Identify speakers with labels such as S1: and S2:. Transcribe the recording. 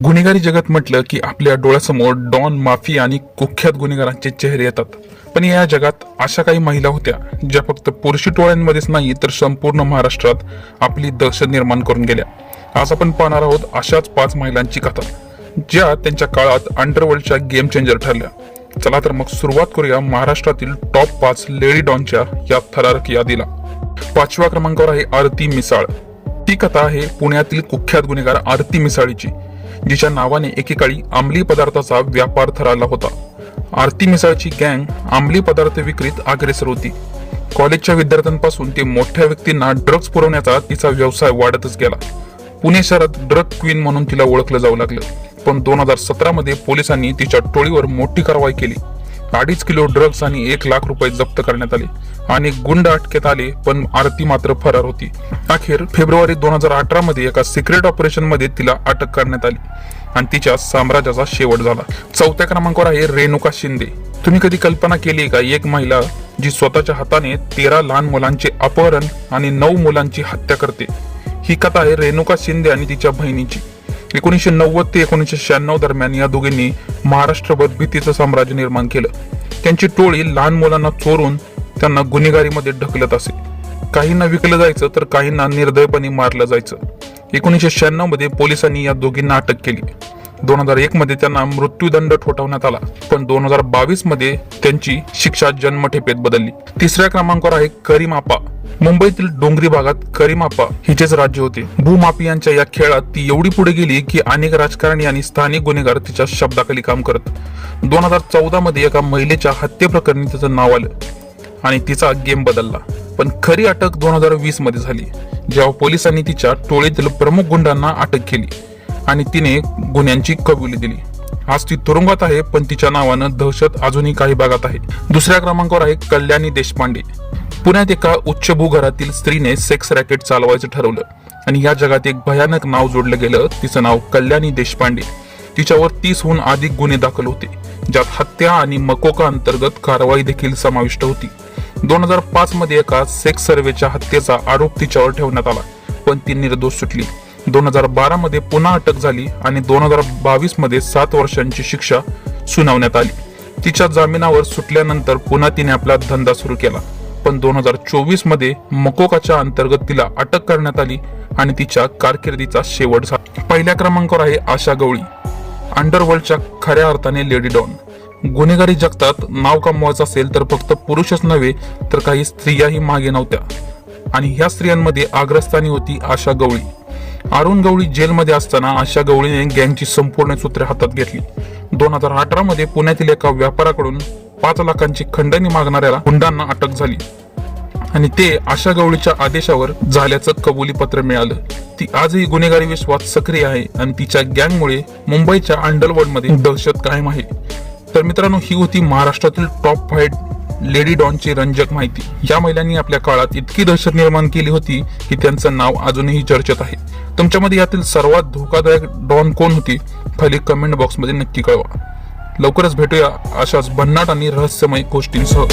S1: गुन्हेगारी जगत म्हटलं की आपल्या डोळ्यासमोर डॉन माफी आणि कुख्यात गुन्हेगारांचे चेहरे येतात. पण या जगात अशा काही महिला होत्या ज्या फक्त पुरुषी टोळ्यांमध्येच नाही तर संपूर्ण महाराष्ट्रात आपली दहशत निर्माण करून गेल्या. आज आपण पाहणार आहोत अशाच पाच महिलांची कथा ज्या त्यांच्या काळात अंडरवर्ल्डच्या गेम चेंजर ठरल्या. चला तर मग सुरुवात करूया महाराष्ट्रातील टॉप पाच लेडी डॉनच्या या थरारक यादीला. पाचव्या क्रमांकावर आहे आरती मिसाळ. ती कथा आहे पुण्यातील कुख्यात गुन्हेगार आरती मिसाळीची. जिच्या नावाने एकेकाळी अंमली पदार्थाचा व्यापार थरारला होता. आरती मिसाळची गँग अंमली पदार्थ विक्रीत अग्रेसर होती. कॉलेजच्या विद्यार्थ्यांपासून ते मोठ्या व्यक्तींना ड्रग्ज पुरवण्याचा तिचा व्यवसाय वाढतच गेला. पुणे शहरात ड्रग क्वीन म्हणून तिला ओळखलं जाऊ लागलं. पण दोन हजार सतरा मध्ये पोलिसांनी तिच्या टोळीवर मोठी कारवाई केली. अडीच किलो ड्रग्ज आणि एक लाख रुपये जप्त करण्यात आले. आणि गुंड अटकेत आले पण आरती मात्र फरार होती. अखेर फेब्रुवारी दोन हजार अठरा मध्ये एका सिक्रेट ऑपरेशनमध्ये तिला अटक करण्यात आली. आणि तिच्या साम्राज्याचा शेवट झाला. चौथ्या क्रमांकावर आहे रेणुका शिंदे. तुम्ही कधी कल्पना केली का एक महिला जी स्वतःच्या हाताने तेरा लहान मुलांचे अपहरण आणि नऊ मुलांची हत्या करते? ही कथा आहे रेणुका शिंदे आणि तिच्या बहिणीची. एकोणीसशे नव्वद ते एकोणीसशे शहाण्णव दरम्यान या दोघींनी महाराष्ट्रभर भीतीचं साम्राज्य निर्माण केलं. त्यांची टोळी लहान मुलांना चोरून त्यांना गुन्हेगारीमध्ये ढकलत असे. काहींना विकलं जायचं तर काहींना निर्दयपणे मारलं जायचं. एकोणीसशे शहाण्णवमध्ये पोलिसांनी या दोघींना अटक केली. दोन हजार एक मध्ये त्यांना मृत्यूदंड ठोठावण्यात आला. पण दोन हजार बावीसमध्ये त्यांची शिक्षा जन्मठेपेत बदलली. तिसऱ्या क्रमांकावर आहे करीमापा. मुंबईतील डोंगरी भागात करीमापा हिचेच राज्य होते. भूमाफियांच्या या खेळात ती एवढी पुढे गेली की अनेक राजकारणी आणि स्थानिक गुन्हेगार तिच्या शब्दाखाली काम करत. दोन हजार चौदा मध्ये एका महिलेच्या हत्येप्रकरणी तिचं नाव आलं आणि तिचा गेम बदलला. पण खरी अटक दोन हजार वीसमध्ये झाली जेव्हा पोलिसांनी तिच्या टोळीतील प्रमुख गुंडांना अटक केली. आणि तिने गुन्ह्यांची कबुली दिली. आज ती तुरुंगात आहे पण तिच्या नावानं दहशत अजूनही काही भागात आहे. दुसऱ्या क्रमांकावर आहे कल्याणी देशपांडे. पुण्यात एका उच्च भूघरातील स्त्रीने सेक्स रॅकेट चालवायचं ठरवलं आणि या जगात एक भयानक नाव जोडलं गेलं. तिचं नाव कल्याणी देशपांडे. तिच्यावर तीसहून अधिक गुन्हे दाखल होते ज्यात हत्या आणि मकोका अंतर्गत कारवाई देखील समाविष्ट होती. दोन हजार पाच मध्ये एका सेक्स सर्वेच्या हत्येचा आरोप तिच्यावर ठेवण्यात आला पण ती निर्दोष सुटली. दोन हजार बारा मध्ये पुन्हा अटक झाली आणि दोन हजार बावीसमध्ये सात वर्षांची शिक्षा सुनावण्यात आली. तिच्या जामिनावर सुटल्यानंतर पुन्हा तिने आपला धंदा सुरू केला. पण दोन हजार चोवीसमध्ये मकोकाच्या अंतर्गत तिला अटक करण्यात आली आणि तिच्या कारकिर्दीचा शेवट झाला. पहिल्या क्रमांकावर आहे आशा गवळी. अंडरवर्ल्डच्या खऱ्या अर्थाने लेडी डॉन. गुन्हेगारी जगतात नाव कमवायचं असेल तर फक्त पुरुषच नव्हे तर काही स्त्रियाही मागे नव्हत्या. आणि ह्या स्त्रियांमध्ये अग्रस्थानी होती आशा गवळी. अरुण गवळी जेलमध्ये असताना आशा गवळीने गँगची संपूर्ण सूत्रे हातात घेतली. दोन हजार अठरा मध्ये पुण्यातील एका व्यापाऱ्याकडून पाच लाखांची खंडणी मागणाऱ्या गुंडांना अटक झाली. आणि ते आशा गवळीच्या आदेशावर झाल्याचं कबुली पत्र मिळालं. ती आजही गुन्हेगारी विश्वात सक्रिय आहे आणि तिच्या गँगमुळे मुंबईच्या अंडरवर्ल्डमध्ये दहशत कायम आहे. तर मित्रांनो ही होती महाराष्ट्रातील टॉप फाईट लेडी डॉनची रंजक माहिती. या महिलांनी आपल्या काळात इतकी दहशत निर्माण केली होती की त्यांचं नाव अजूनही चर्चेत आहे. तुमच्यामध्ये यातील सर्वात धोकादायक डॉन कोण होती? खाली कमेंट बॉक्समध्ये नक्की कळवा. लवकरच भेटूया अशाच भन्नाट आणि रहस्यमय गोष्टींसह.